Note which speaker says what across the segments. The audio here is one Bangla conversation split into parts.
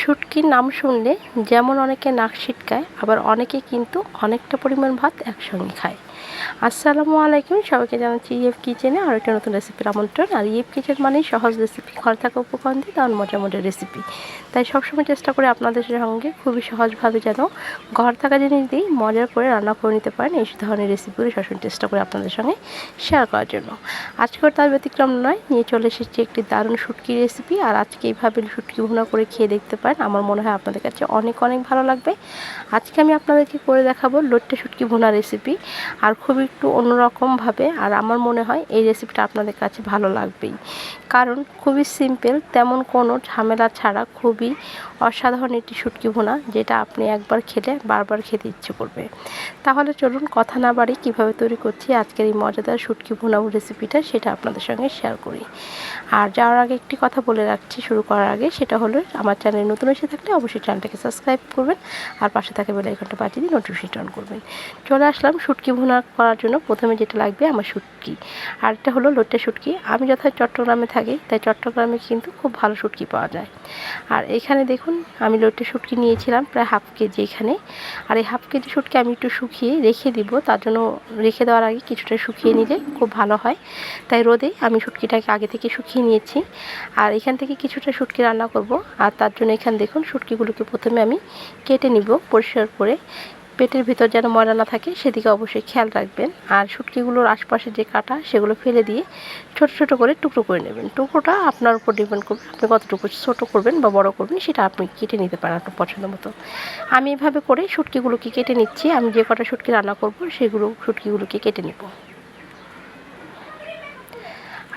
Speaker 1: শুটকির নাম শুনলে যেমন অনেকে নাক ছিটকায়, আবার অনেকে কিন্তু অনেকটা পরিমাণ ভাত একসঙ্গে খায়। আসসালামু আলাইকুম, সবাইকে জানাচ্ছি ইএফ কিচেনে আর একটা নতুন রেসিপির আমন্ত্রণ। আর ইএফ কিচেন মানেই সহজ রেসিপি ঘর থাকা উপকরণ দিয়ে মজা মজার রেসিপি তাই সবসময় চেষ্টা করে আপনাদের সঙ্গে খুবই সহজভাবে যেন ঘর থাকা জিনিস দিয়েই মজার করে রান্না করে নিতে পারেন এই ধরনের রেসিপিগুলো সবসময় চেষ্টা করে আপনাদের সঙ্গে শেয়ার করার জন্য। আজকের তার ব্যতিক্রম নয়, নিয়ে চলে এসেছি একটি দারুণ শুটকি রেসিপি আর আজকে এইভাবে শুটকি ভুনা করে খেয়ে দেখতে পারেন, আমার মনে হয় আপনাদের কাছে অনেক অনেক ভালো লাগবে। আজকে আমি আপনাদেরকে করে দেখাবো লোট্টে শুটকি ভুনা রেসিপি আর খুবই একটু অন্যরকমভাবে আর আমার মনে হয় এই রেসিপিটা আপনাদের কাছে ভালো লাগবেই। কারণ খুবই সিম্পল তেমন কোনো ঝামেলা ছাড়া খুবই অসাধারণ একটি শুটকি ভুনা যেটা আপনি একবার খেলে বারবার খেতে ইচ্ছে করবে। তাহলে চলুন কথা না বাড়ি কীভাবে তৈরি করছি আজকের এই মজাদার শুটকি ভুনা রেসিপিটা সেটা আপনাদের সঙ্গে শেয়ার করি। আর যাওয়ার আগে একটি কথা বলে রাখছি, শুরু করার আগে সেটা হলো আমার চ্যানেল নতুন এসে থাকলে অবশ্যই চ্যানেলটাকে সাবস্ক্রাইব করবেন আর পাশে থাকা বেল আইকনটা বাজিয়ে দিয়ে নোটিফিকেশন অন করবেন। চলে আসলাম শুটকি ভুনা করার জন্য প্রথমে যেটা লাগবে আমার শুটকি। আর এটা হলো লোটে শুটকি। আমি যথা চট্টগ্রামে থাকি, তাই চট্টগ্রামে কিন্তু খুব ভালো শুটকি পাওয়া যায়। আর এখানে দেখুন, আমি লোটে শুটকি নিয়েছিলাম প্রায় হাফ কেজি এখানে। আর এই হাফ কেজি শুটকি আমি একটু শুকিয়ে রেখে দিব, তার জন্য রেখে দেওয়ার আগে কিছুটা শুকিয়ে নিলে খুব ভালো হয়। তাই রোদে আমি শুটকিটাকে আগে থেকে শুকিয়ে নিয়েছি। আর এখান থেকে কিছুটা শুটকি রান্না করব। আর তার জন্য এখানে দেখুন, শুটকিগুলোকে প্রথমে আমি কেটে নিব পরিষ্কার করে। পেটের ভিতর যেন ময়লা না থাকে, সেদিকে অবশ্যই খেয়াল রাখবেন। আর শুটকিগুলোর আশপাশে যে কাটা, সেগুলো ফেলে দিয়ে ছোট ছোট করে টুকরো করে নেবেন। টুকরোটা আপনার উপর ডিপেন্ড করবে, আপনি কতটুকু ছোটো করবেন বা বড় করবেন, সেটা আপনি কেটে নিতে পারেন আপনার পছন্দ মতো। আমি এভাবে করে শুটকিগুলোকে কেটে নিচ্ছি। আমি যে কটা শুটকি রান্না করব, সেগুলো শুটকিগুলোকে কেটে নেব।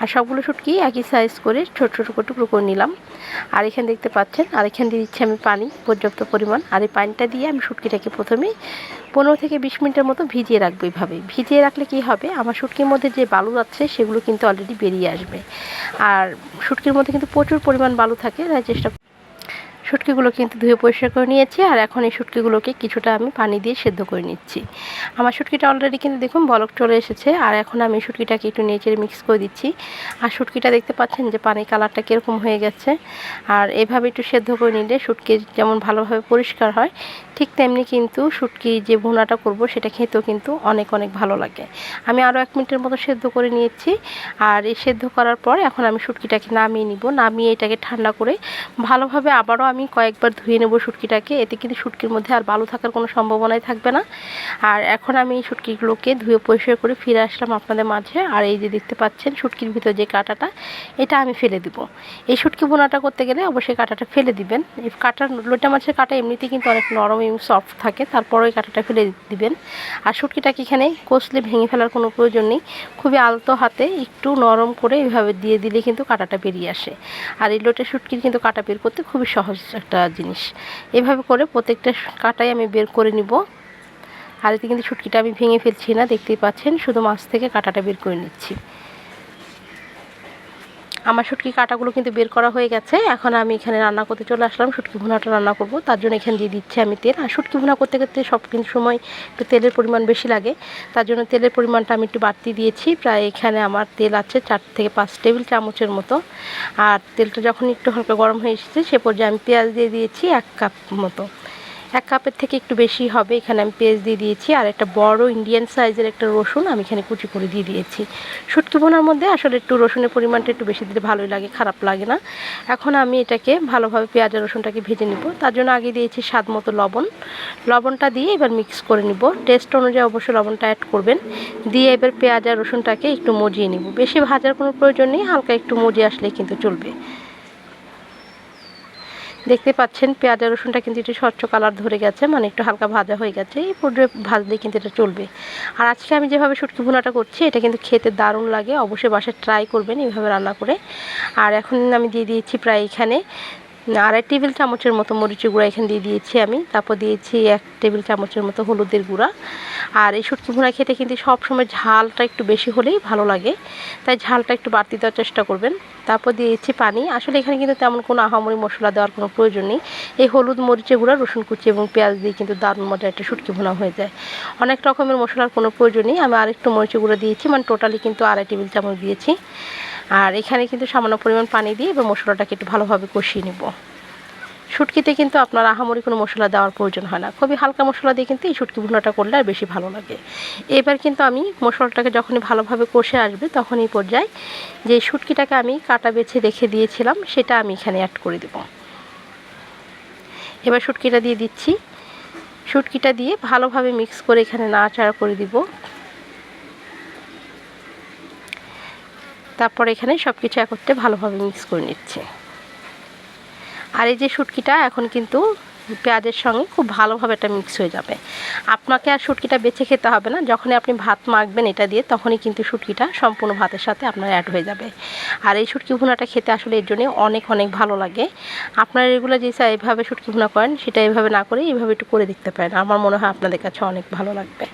Speaker 1: আর সবগুলো শুটকি একই সাইজ করে ছোট ছোট করে টুকরো করে নিলাম। আর এখানে দেখতে পাচ্ছেন, আর এখানে দিয়ে দিচ্ছি আমি পানি, পর্যাপ্ত পরিমাণ। আর এই পানিটা দিয়ে আমি শুটকিটাকে প্রথমে পনেরো থেকে বিশ মিনিটের মতো ভিজিয়ে রাখব এইভাবে ভিজিয়ে রাখলে কি হবে? আমার শুটকির মধ্যে যে বালু আছে, সেগুলো কিন্তু অলরেডি বেরিয়ে আসবে। আর শুটকির মধ্যে কিন্তু প্রচুর পরিমাণ বালু থাকে, তাই চেষ্টা শুটকিগুলো কিন্তু ধুয়ে পরিষ্কার করে নিয়েছি, আর এখন এই শুটকিগুলোকে কিছুটা আমি পানি দিয়ে সেদ্ধ করে নিচ্ছি। আমার শুটকিটা অলরেডি কিন্তু দেখুন বলক চলে এসেছে, আর এখন আমি শুটকিটাকে একটু নেচেড়ে মিক্স করে দিচ্ছি। আর শুটকিটা দেখতে পাচ্ছেন যে পানির কালারটা কীরকম হয়ে গেছে, আর এভাবে একটু সেদ্ধ করে নিলে শুটকি যেমন ভালোভাবে পরিষ্কার হয়, ঠিক তেমনি কিন্তু শুটকি যে ভুনাটা করব সেটা খেতেও কিন্তু অনেক অনেক ভালো লাগে। আমি আরও এক মিনিটের মতো সেদ্ধ করে নিয়েছি, আর এই সেদ্ধ করার পর এখন আমি শুটকিটাকে নামিয়ে নিব। নামিয়ে এটাকে ঠান্ডা করে ভালোভাবে আবারও আমি কয়েকবার ধুয়ে নেব শুটকিটাকে। এতে কিন্তু শুটকির মধ্যে আর বালু থাকার কোনো সম্ভাবনাই থাকবে না। আর এখন আমি এই শুটকিগুলোকে ধুয়ে পরিষ্কার করে ফিরে আসলাম আপনাদের মাঝে। আর এই যে দেখতে পাচ্ছেন শুটকির ভিতর যে কাঁটাটা, এটা আমি ফেলে দিব। এই শুটকি বোনাটা করতে গেলে অবশ্যই কাঁটাটা ফেলে দিবেন। এই কাঁটা লোটা মাছের কাঁটা এমনিতেই কিন্তু অনেক নরম এবং সফট থাকে তারপর ওই কাঁটাটা ফেলে দিবেন। আর শুটকিটাকে এখানে কষলে ভেঙে ফেলার কোনো প্রয়োজন নেই। খুবই আলতো হাতে একটু নরম করে এইভাবে দিয়ে দিলে কিন্তু কাঁটাটা বেরিয়ে আসে। আর এই লোটে শুটকির কিন্তু কাঁটা বের করতে খুবই সহজ একটা জিনিস। এভাবে করে প্রত্যেকটা কাঁটাই আমি বের করে নিব। আর এতে কিন্তু শুটকিটা আমি ভেঙে ফেলছি না, দেখতেই পাচ্ছেন। শুধু মাছ থেকে কাঁটাটা বের করে নিচ্ছি। আমার শুটকি কাটাগুলো কিন্তু বের করা হয়ে গেছে। এখন আমি এখানে রান্না করতে চলে আসলাম। শুটকি ভুনাটা রান্না করব। তার জন্য এখানে দিয়ে দিচ্ছি আমি তেল। আর শুটকি ভুনা করতে করতে সব কিন্তু সময় একটু তেলের পরিমাণ বেশি লাগে। তার জন্য তেলের পরিমাণটা আমি একটু বাড়তি দিয়েছি। প্রায় এখানে আমার তেল আছে চার থেকে পাঁচ টেবিল চামচের মতো। আর তেলটা যখন একটু হালকা গরম হয়ে এসেছে, সে পর্যায়ে আমি পেঁয়াজ দিয়ে দিয়েছি এক কাপ মতো। এক কাপের থেকে একটু বেশি হবে, এখানে আমি পেঁয়াজ দিয়ে দিয়েছি। আর একটা বড় ইন্ডিয়ান সাইজের একটা রসুন আমি এখানে কুচি করে দিয়ে দিয়েছি। শুটকি বোনার মধ্যে আসলে একটু রসুনের পরিমাণটা একটু বেশি দিলে ভালোই লাগে, খারাপ লাগে না। এখন আমি এটাকে ভালোভাবে পেঁয়াজের রসুনটাকে ভেজে নিব। তার জন্য আগে দিয়েছি স্বাদ মতো লবণ। লবণটা দিয়ে এবার মিক্স করে নিব। টেস্ট অনুযায়ী অবশ্যই লবণটা অ্যাড করবেন। দিয়ে এবার পেঁয়াজ আর রসুনটাকে একটু মজিয়ে নিব। বেশি ভাজার কোনো প্রয়োজন নেই, হালকা একটু মজিয়ে আসলে কিন্তু চলবে। দেখতে পাচ্ছেন পেঁয়াজ রসুনটা কিন্তু একটু স্বচ্ছ কালার ধরে গেছে মানে একটু হালকা ভাজা হয়ে গেছে, এই পর্যায়ে ভাজলে কিন্তু এটা চলবে। আর আজকে আমি যেভাবে শুটকি ভুনাটা করছি, এটা কিন্তু খেতে দারুণ লাগে, অবশ্যই বাসায় ট্রাই করবেন এইভাবে রান্না করে। আর এখন আমি দিয়ে দিয়েছি প্রায় এখানে আড়াই টেবিল চামচের মতো মরিচের গুঁড়া এখানে দিয়ে দিয়েছি আমি। তারপর দিয়েছি এক টেবিল চামচের মতো হলুদের গুঁড়া। আর এই শুটকি ভুনা খেতে কিন্তু সবসময় ঝালটা একটু বেশি হলেই ভালো লাগে। তাই ঝালটা একটু বাড়তি দেওয়ার চেষ্টা করবেন। তারপর দিয়েছি পানি। আসলে এখানে কিন্তু তেমন কোনো আহামরি মশলা দেওয়ার কোনো প্রয়োজন নেই। এই হলুদ মরিচের গুঁড়া, রসুন কুচি এবং পেঁয়াজ দিয়ে কিন্তু দারুণ মজা একটা শুটকি ভুনা হয়ে যায়। অনেক রকমের মশলার কোনো প্রয়োজন নেই। আমি আরেকটু মরিচের গুঁড়া দিয়েছি। মানে টোটালি কিন্তু আড়াই টেবিল চামচ দিয়েছি। আর এখানে কিন্তু সামান্য পরিমাণ পানি দিয়ে এবার মশলাটাকে একটু ভালোভাবে কষিয়ে নেব। শুটকিতে কিন্তু আপনার আহামরি কোনো মশলা দেওয়ার প্রয়োজন হয় না। খুবই হালকা মশলা দিয়ে কিন্তু এই শুটকি ভুনাটা করলে আর বেশি ভালো লাগে। এবার কিন্তু আমি মশলাটাকে যখনই ভালোভাবে কষে আসবে তখন এই পর্যায়ে যে শুটকিটাকে আমি কাটা বেছে রেখে দিয়েছিলাম, সেটা আমি এখানে অ্যাড করে দেব। এবার শুটকিটা দিয়ে দিচ্ছি। শুটকিটা দিয়ে ভালোভাবে মিক্স করে এখানে নাড়াচাড়া করে দিব। তারপর এখানে সব কিছু একত্রে ভালোভাবে মিক্স করে নিচ্ছে। আর এই যে শুটকিটা, এখন কিন্তু পেঁয়াজের সঙ্গে খুব ভালোভাবে এটা মিক্স হয়ে যাবে। আপনাকে আর শুটকিটা বেছে খেতে হবে না। যখনই আপনি ভাত মাখবেন এটা দিয়ে, তখনই কিন্তু শুটকিটা সম্পূর্ণ ভাতের সাথে আপনার অ্যাড হয়ে যাবে। আর এই শুটকি ভুনাটা খেতে আসলে এর জন্যে অনেক অনেক ভালো লাগে। আপনারা এগুলো যে স্যার এইভাবে শুটকি ভুনা করেন, সেটা এইভাবে না করে এইভাবে একটু করে দেখতে পারেন। আমার মনে হয় আপনাদের কাছে অনেক ভালো লাগবে।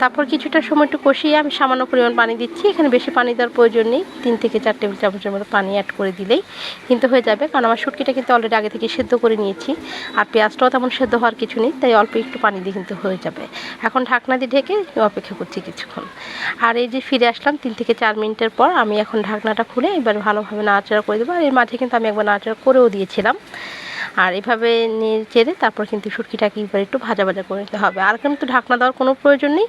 Speaker 1: তারপর কিছুটা সময় একটু কষিয়ে আমি সামান্য পরিমাণ পানি দিচ্ছি। এখানে বেশি পানি দেওয়ার প্রয়োজন নেই। তিন থেকে চার টেবিল চামচের মতো পানি অ্যাড করে দিলেই কিন্তু হয়ে যাবে। কারণ আমার শুটকিটা কিন্তু অলরেডি আগে থেকে সেদ্ধ করে নিয়েছি। আর পেঁয়াজটাও তেমন সেদ্ধ হওয়ার কিছু নেই, তাই অল্প একটু পানি দিয়ে কিন্তু হয়ে যাবে। এখন ঢাকনা দিয়ে ঢেকে অপেক্ষা করছি কিছুক্ষণ। আর এই যে ফিরে আসলাম, তিন থেকে চার মিনিটের পর আমি এখন ঢাকনাটা খুলে এবার ভালোভাবে নাড়াচাড়া করে দেবো। আর এর মাঝে কিন্তু আমি একবার নাড়াচাড়া করেও দিয়েছিলাম। আর এভাবে নিয়ে চেড়ে তারপর কিন্তু শুটকিটাকে এবার একটু ভাজা ভাজা করে নিতে হবে। আর কিন্তু ঢাকনা দেওয়ার কোনো প্রয়োজন নেই,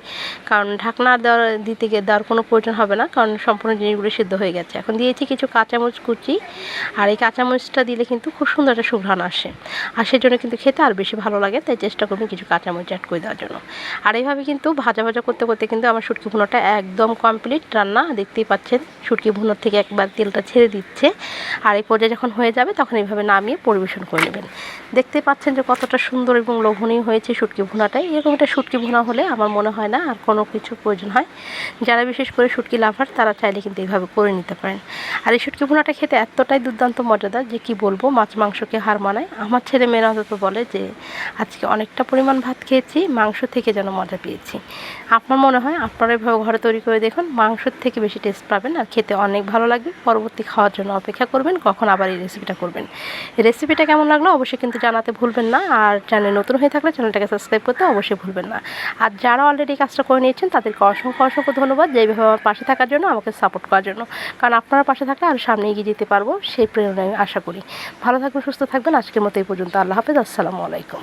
Speaker 1: কারণ ঢাকনা দেওয়ার, দিতে গিয়ে দেওয়ার কোনো প্রয়োজন হবে না, কারণ সম্পূর্ণ জিনিসগুলো সিদ্ধ হয়ে গেছে। এখন দিয়েছি কিছু কাঁচামরিচ কুচি, আর এই কাঁচামরিচটা দিলে কিন্তু খুব সুন্দর একটা সুঘ্রাণ আসে। আর সেজন্য কিন্তু খেতে আর বেশি ভালো লাগে, তাই চেষ্টা করবেন কিছু কাঁচামরিচ অ্যাড করে দেওয়ার জন্য। আর এইভাবে কিন্তু ভাজা ভাজা করতে করতে কিন্তু আমার শুটকি ভুনোটা একদম কমপ্লিট রান্না। দেখতেই পাচ্ছেন, শুটকি ভুনোর থেকে একবার তেলটা ছেড়ে দিচ্ছে। আর এই পর্যায়ে যখন হয়ে যাবে তখন এইভাবে নামিয়ে পরিবেশন করে নেবেন দেখতে পাচ্ছেন যে কতটা সুন্দর এবং লোভনীয় হয়েছে শুটকি ভুনাটাই এরকম একটা শুটকি ভুনা হলে আমার মনে হয় না আর কোনো কিছু প্রয়োজন হয়। যারা বিশেষ করে শুটকি লাভার, তারা চাইলে কিন্তু এইভাবে করে নিতে পারেন। আর এই শুটকি ভুনাটা খেতে এতটাই দুর্দান্ত মজাদার যে কি বলব, মাছ মাংসকে হার মানায়। আমার ছেলে মেয়েরা অন্তত বলে যে, আজকে অনেকটা পরিমাণ ভাত খেয়েছি, মাংস থেকে যেন মজা পেয়েছি। আপনার মনে হয়? আপনারা এভাবে ঘরে তৈরি করে দেখুন, মাংসর থেকে বেশি টেস্ট পাবেন আর খেতে অনেক ভালো লাগবে। পরবর্তী খাওয়ার জন্য অপেক্ষা করবেন, কখন আবার এই রেসিপিটা করবেন। রেসিপিটা কেমন লাগল অবশ্যই কিন্তু জানাতে ভুলবেন না। আর চ্যানেল নতুন হয়ে থাকলে চ্যানেলটাকে সাবস্ক্রাইব করতে অবশ্যই ভুলবেন না। আর যারা অলরেডি কাজটা করে নিয়েছেন, তাদেরকে অসংখ্য অসংখ্য ধন্যবাদ যেভাবে আমার পাশে থাকার জন্য, আমাকে সাপোর্ট করার জন্য। কারণ আপনারা পাশে থাকলে আর সামনে এগিয়ে যেতে পারব, সেই প্রেরণায় আশা করি। ভালো থাকবেন, সুস্থ থাকবেন। আজকের মতো এই পর্যন্ত। আল্লাহ হাফেজ। আসসালামু আলাইকুম।